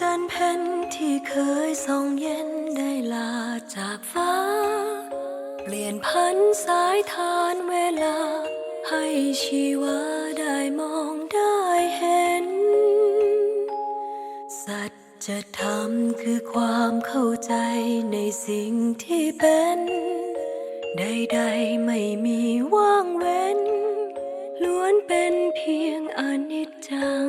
จันเพ็ญที่เคยส่องเย็นได้ลาจากฟ้า เปลี่ยนพันสายทานเวลา ให้ชีวาได้มองได้เห็น สัจธรรมคือความเข้าใจในสิ่งที่เป็นใดๆไม่มีว่างเว้น ล้วนเป็นเพียงอนิจจัง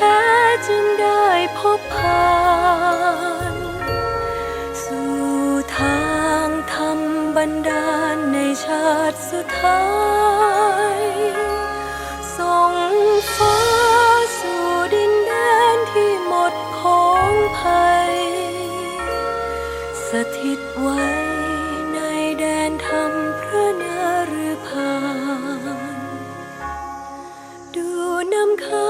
ที่แท้จึงได้พบผ่านสู่ทางธรรมบันดาลในชาติสุดท้ายส่งฟ้าสู่ดินแดนที่หมดของภัย สถิตไว้ในแดนธรรมพระนฤพานดูน้ำค้า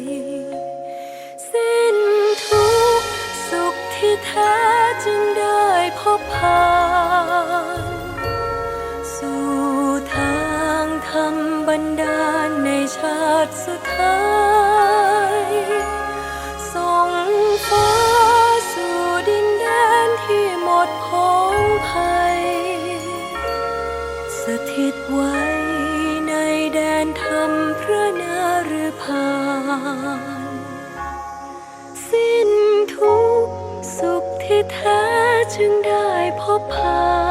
แท้จึงได้พบผ่านสู่ทางธรรมบันดา จึงได้พบผ่า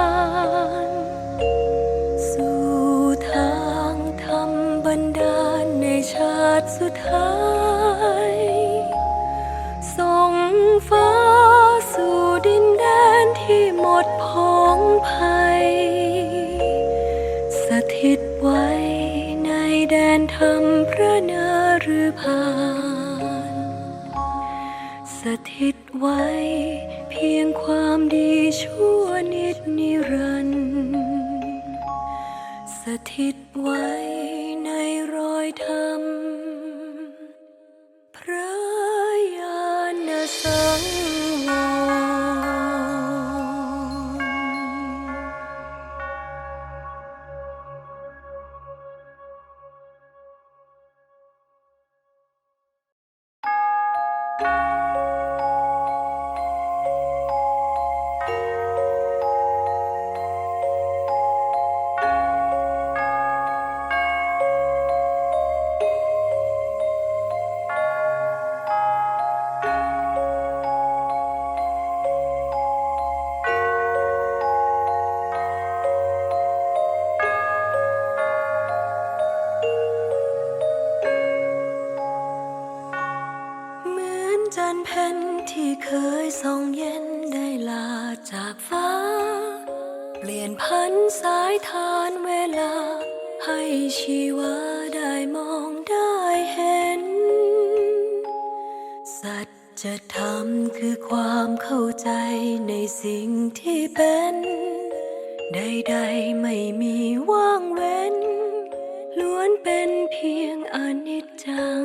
สถิตไว้ เพียงความดีชั่วนิดนิรันดร์สถิตไว้ในรอยธรรม พระญาณสังวร จันเพ็ญที่เคยส่องเย็นได้ลาจากฟ้า เปลี่ยนพันสายทานเวลา ให้ชีวาได้มองได้เห็น สัจธรรมคือความเข้าใจในสิ่งที่เป็นใดๆไม่มีว่างเว้น ล้วนเป็นเพียงอนิจจัง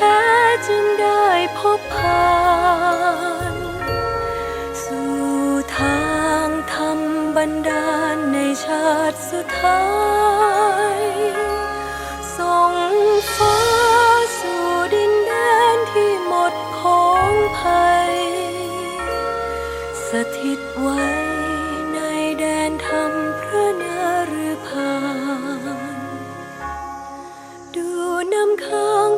ที่แท้จึงได้พบผ่านสู่ทางธรรมบันดาลในชาติสุดท้ายส่งฟ้าสู่ดินแดนที่หมดของภัย สถิตไว้ในแดนธรรมพระนฤพานดูน้ำค้า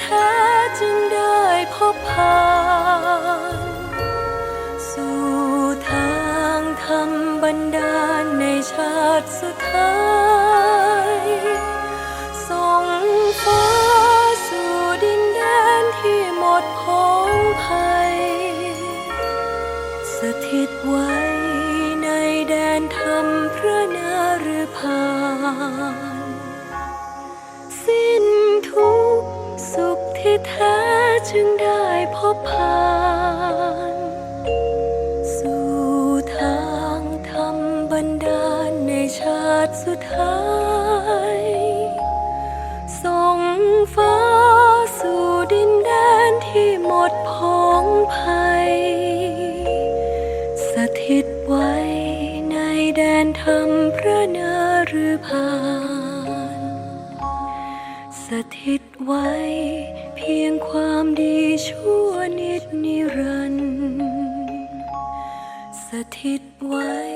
แท้จึงได้พบผ่านสู่ทางธรรมบันดาลในชาติสุดท้ายส่งฟ้าสู่ดินแดนที่หมดของภัย สถิตไว้ในแดนธรรมพระนฤพา ที่แท้จึงได้พบผ่าน สู่ทางธรรมบันดาลในชาติสุดท้ายส่งฟ้าสู่ดินแดนที่หมดผองภัย สถิตไว้ เพียงความดีชั่วนิดนิรันดร์สถิตไว้